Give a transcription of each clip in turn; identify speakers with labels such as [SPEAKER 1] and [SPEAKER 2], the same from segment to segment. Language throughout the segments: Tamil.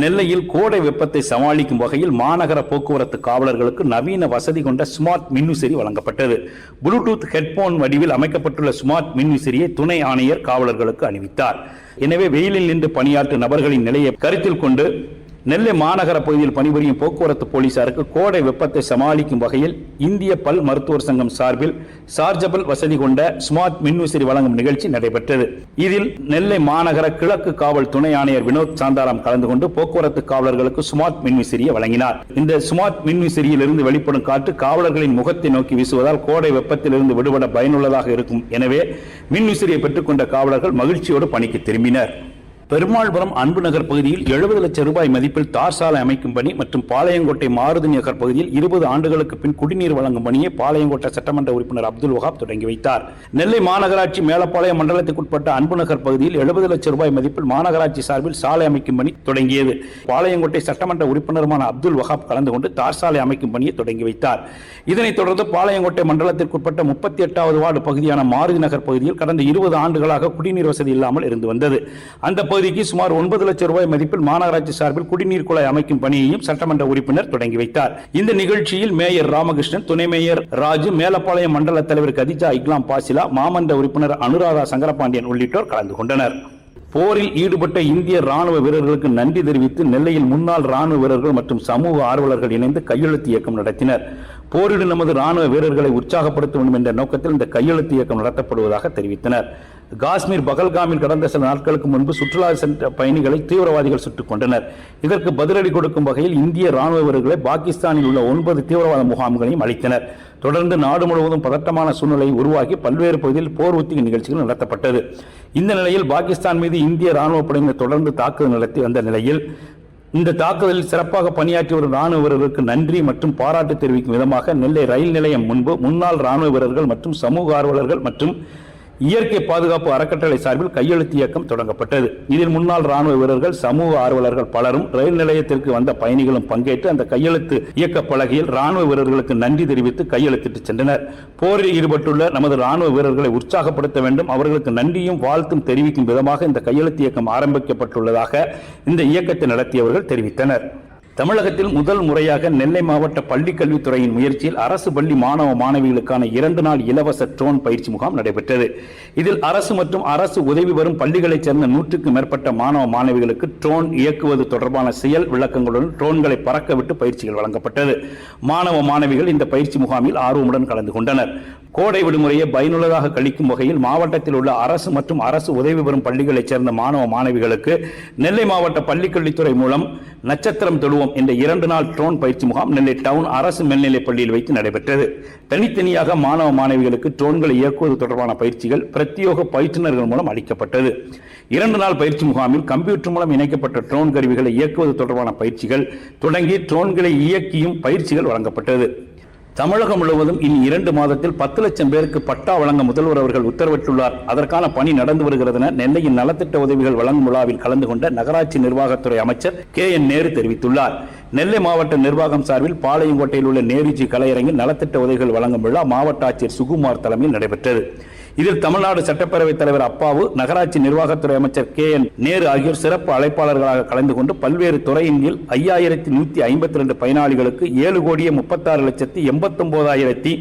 [SPEAKER 1] நெல்லையில் கோடை வெப்பத்தை சமாளிக்கும் வகையில் மாநகர போக்குவரத்து காவலர்களுக்கு நவீன வசதி கொண்ட ஸ்மார்ட் மின்விசிறி வழங்கப்பட்டது. ப்ளூடூத் ஹெட்போன் வடிவில் அமைக்கப்பட்டுள்ள ஸ்மார்ட் மின்விசிறியை துணை ஆணையர் காவலர்களுக்கு அணிவித்தார். எனவே வெயிலில் நின்று பணியாற்றும் நபர்களின் நிலையை கருத்தில் கொண்டு நெல்லை மாநகர பகுதியில் பணிபுரியும் போக்குவரத்து போலீசாருக்கு கோடை வெப்பத்தை சமாளிக்கும் வகையில் இந்திய பல் மருத்துவர் சங்கம் சார்பில் சார்ஜபிள் வசதி கொண்ட ஸ்மார்ட் மின்விசிறி வழங்கும் நிகழ்ச்சி நடைபெற்றது. இதில் நெல்லை மாநகர கிழக்கு காவல் துணை ஆணையர் வினோத் சாந்தாராம் கலந்து கொண்டு போக்குவரத்து காவலர்களுக்கு ஸ்மார்ட் மின்விசிறியை வழங்கினார். இந்த ஸ்மார்ட் மின்விசிறியிலிருந்து வெளிப்படும் காற்று காவலர்களின் முகத்தை நோக்கி வீசுவதால் கோடை வெப்பத்திலிருந்து விடுபட பயனுள்ளதாக இருக்கும். எனவே மின்விசிறியை பெற்றுக்கொண்ட காவலர்கள் மகிழ்ச்சியோடு பணிக்கு திரும்பினர். பெருமாள்புரம் அன்பு நகர் பகுதியில் எழுபது லட்சம் ரூபாய் மதிப்பில் தார் சாலை அமைக்கும் பணி மற்றும் பாளையங்கோட்டை மாருதி நகர் பகுதியில் இருபது ஆண்டுகளுக்கு பின் குடிநீர் வழங்கும் பணியை பாளையங்கோட்டை சட்டமன்ற உறுப்பினர் அப்துல் வஹாப் தொடங்கி வைத்தார். நெல்லை மாநகராட்சி மேலப்பாளையம் மண்டலத்துக்குட்பட்ட அன்பு நகர் பகுதியில் எழுபது லட்சம் ரூபாய் மதிப்பில் மாநகராட்சி சார்பில் சாலை அமைக்கும் பணி தொடங்கியது. பாளையங்கோட்டை சட்டமன்ற உறுப்பினருமான அப்துல் வஹாப் கலந்து கொண்டு தார் சாலை அமைக்கும் பணியை தொடங்கி வைத்தார். இதனைத் தொடர்ந்து பாளையங்கோட்டை மண்டலத்திற்குட்பட்ட முப்பத்தி எட்டாவது வார்டு பகுதியான மாருதி நகர் பகுதியில் கடந்த இருபது ஆண்டுகளாக குடிநீர் வசதி இல்லாமல் இருந்து வந்தது. அந்த பகுதி பகுதிக்கு சுமார் ஒன்பது லட்சம் ரூபாய் மதிப்பில் மாநகராட்சி சார்பில் குடிநீர் குழாய் அமைக்கும் பணியையும் சட்டமன்ற உறுப்பினர் தொடங்கி வைத்தார். இந்த நிகழ்ச்சியில் மேயர் ராமகிருஷ்ணன் துணை மேயர் ராஜு மேலப்பாளையம் மண்டல தலைவர் கதிஜா இக்லாம் பாசிலா மாமன்ற உறுப்பினர் அனுராதா சங்கரபாண்டியன் உள்ளிட்டோர் கலந்து கொண்டனர். போரில் ஈடுபட்ட இந்திய ராணுவ வீரர்களுக்கு நன்றி தெரிவித்து நெல்லையில் முன்னாள் ராணுவ வீரர்கள் மற்றும் சமூக ஆர்வலர்கள் இணைந்து கையெழுத்து இயக்கம் நடத்தினர். போரிடு நமது ராணுவ வீரர்களை உற்சாகப்படுத்த வேண்டும் என்ற நோக்கத்தில் இந்த கையெழுத்து இயக்கம் நடத்தப்படுவதாக தெரிவித்தனர். காஷ்மீர் பகல்காமில் கடந்த சில நாட்களுக்கு முன்பு சுற்றுலா சென்ற பயணிகளை தீவிரவாதிகள் சுட்டுக் கொண்டனர் இதற்கு பதிலடி கொடுக்கும் வகையில் இந்திய ராணுவ வீரர்களை பாகிஸ்தானில் உள்ள ஒன்பது தீவிரவாத முகாம்களையும் அளித்தனர் தொடர்ந்து நாடு முழுவதும் பதட்டமான சூழ்நிலை உருவாக்கி பல்வேறு பகுதியில் போர் ஒத்திகை நிகழ்ச்சிகள் நடத்தப்பட்டது. இந்த நிலையில் பாகிஸ்தான் மீது இந்திய ராணுவ படையினர் தொடர்ந்து தாக்குதல் நடத்தி வந்த நிலையில் இந்த தாக்குதலில் சிறப்பாக பணியாற்றி வரும் ராணுவ வீரர்களுக்கு நன்றி மற்றும் பாராட்டு தெரிவிக்கும் விதமாக நெல்லை ரயில் நிலையம் முன்பு முன்னாள் ராணுவ வீரர்கள் மற்றும் சமூக ஆர்வலர்கள் மற்றும் இயற்கை பாதுகாப்பு அறக்கட்டளை சார்பில் கையெழுத்து இயக்கம் தொடங்கப்பட்டது. இதில் முன்னாள் ராணுவ வீரர்கள் சமூக ஆர்வலர்கள் பலரும் ரயில் நிலையத்திற்கு வந்த பயணிகளும் பங்கேற்று அந்த கையெழுத்து இயக்க பலகையில் ராணுவ வீரர்களுக்கு நன்றி தெரிவித்து கையெழுத்திட்டு சென்றனர். போரில் ஈடுபட்டுள்ள நமது ராணுவ வீரர்களை உற்சாகப்படுத்த வேண்டும். அவர்களுக்கு நன்றியும் வாழ்த்தும் தெரிவிக்கும் விதமாக இந்த கையெழுத்து இயக்கம் ஆரம்பிக்கப்பட்டுள்ளதாக இந்த இயக்கத்தை நடத்தியவர்கள் தெரிவித்தனர். தமிழகத்தில் முதல் முறையாக நெல்லை மாவட்ட பள்ளி கல்வித்துறையின் முயற்சியில் அரசு பள்ளி மாணவ மாணவிகளுக்கான இரண்டு நாள் இலவச ட்ரோன் பயிற்சி முகாம் நடைபெற்றது. இதில் அரசு மற்றும் அரசு உதவி வரும் பள்ளிகளைச் சேர்ந்த நூற்றுக்கும் மேற்பட்ட மாணவ மாணவிகளுக்கு ட்ரோன் இயக்குவது தொடர்பான செயல் விளக்கங்களுடன் ட்ரோன்களை பறக்கவிட்டு பயிற்சிகள் வழங்கப்பட்டது. மாணவ மாணவிகள் இந்த பயிற்சி முகாமில் ஆர்வமுடன் கலந்து கொண்டனர். கோடை விடுமுறையை பயனுள்ளதாக கழிக்கும் வகையில் மாவட்டத்தில் உள்ள அரசு மற்றும் அரசு உதவி பெறும் பள்ளிகளைச் சேர்ந்த மாணவ மாணவிகளுக்கு நெல்லை மாவட்ட பள்ளிக்கல்வித்துறை மூலம் நட்சத்திரம் தொழுவோம் என்ற இரண்டு நாள் ட்ரோன் பயிற்சி முகாம் நெல்லை டவுன் அரசு மேல்நிலைப் பள்ளியில் வைத்து நடைபெற்றது. தனித்தனியாக மாணவ மாணவிகளுக்கு ட்ரோன்களை இயக்குவது தொடர்பான பயிற்சிகள் பிரத்யோக பயிற்றுநர்கள் மூலம் அளிக்கப்பட்டது. இரண்டு நாள் பயிற்சி முகாமில் கம்ப்யூட்டர் மூலம் இணைக்கப்பட்ட ட்ரோன் கருவிகளை இயக்குவது தொடர்பான பயிற்சிகள் தொடங்கி ட்ரோன்களை இயக்கியும் பயிற்சிகள் வழங்கப்பட்டது. தமிழகம் முழுவதும் இனி இரண்டு மாதத்தில் பத்து லட்சம் பேருக்கு பட்டா வழங்க முதல்வர் அவர்கள் உத்தரவிட்டுள்ளார். அதற்கான பணி நடந்து வருகிறது என நெல்லையின் நலத்திட்ட உதவிகள் வழங்கும் விழாவில் கலந்து கொண்ட நகராட்சி நிர்வாகத்துறை அமைச்சர் கே என் நேரு தெரிவித்துள்ளார். நெல்லை மாவட்ட நிர்வாகம் சார்பில் பாளையங்கோட்டையில் உள்ள நேருஜி கலையரங்கில் நலத்திட்ட உதவிகள் வழங்கும் விழா மாவட்ட ஆட்சியர் சுகுமார் தலைமையில் நடைபெற்றது. இதில் தமிழ்நாடு சட்டப்பேரவைத் தலைவர் அப்பாவு நகராட்சி நிர்வாகத்துறை அமைச்சர் கே. என். நேரு ஆகியோர் சிறப்பு அழைப்பாளர்களாக கலந்து கொண்டு பல்வேறு துறையின் கீழ் ஐயாயிரத்தி நூத்தி ஐம்பத்தி ரெண்டு பயனாளிகளுக்கு ஏழு கோடியே முப்பத்தாறு லட்சத்தி எண்பத்தி ஒன்பதாயிரத்தி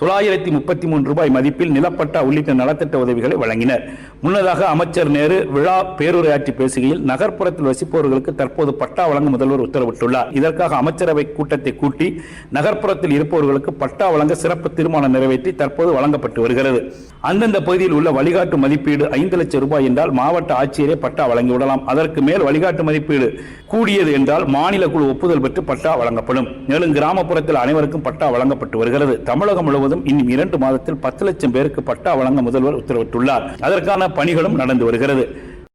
[SPEAKER 1] தொள்ளாயிரத்தி முப்பத்தி மூன்று ரூபாய் மதிப்பில் நிலப்பட்டா உள்ளிட்ட நலத்திட்ட உதவிகளை வழங்கினர். முன்னதாக அமைச்சர் நேரு விழா பேருரையாற்றி பேசுகையில் நகர்ப்புறத்தில் வசிப்பவர்களுக்கு தற்போது பட்டா வழங்க முதல்வர் உத்தரவிட்டுள்ளார். இதற்காக அமைச்சரவை கூட்டத்தை கூட்டி நகர்ப்புறத்தில் இருப்பவர்களுக்கு பட்டா வழங்க சிறப்பு தீர்மானம் நிறைவேற்றி தற்போது வழங்கப்பட்டு வருகிறது. அந்தந்த பகுதியில் உள்ள வழிகாட்டு மதிப்பீடு ஐந்து லட்சம் ரூபாய் என்றால் மாவட்ட ஆட்சியரே பட்டா வழங்கிவிடலாம் அதற்கு மேல் வழிகாட்டு மதிப்பீடு கூடியது என்றால் மாநில குழு ஒப்புதல் பெற்று பட்டா வழங்கப்படும். மேலும் கிராமப்புறத்தில் அனைவருக்கும் பட்டா வழங்கப்பட்டு வருகிறது. தமிழகம் முழுவதும் இன்னும் இரண்டு மாதத்தில் பத்து லட்சம் பேருக்கு பட்டா வழங்க முதல்வர் உத்தரவிட்டுள்ளார். அதற்கான பணிகளும் நடந்து வருகிறது.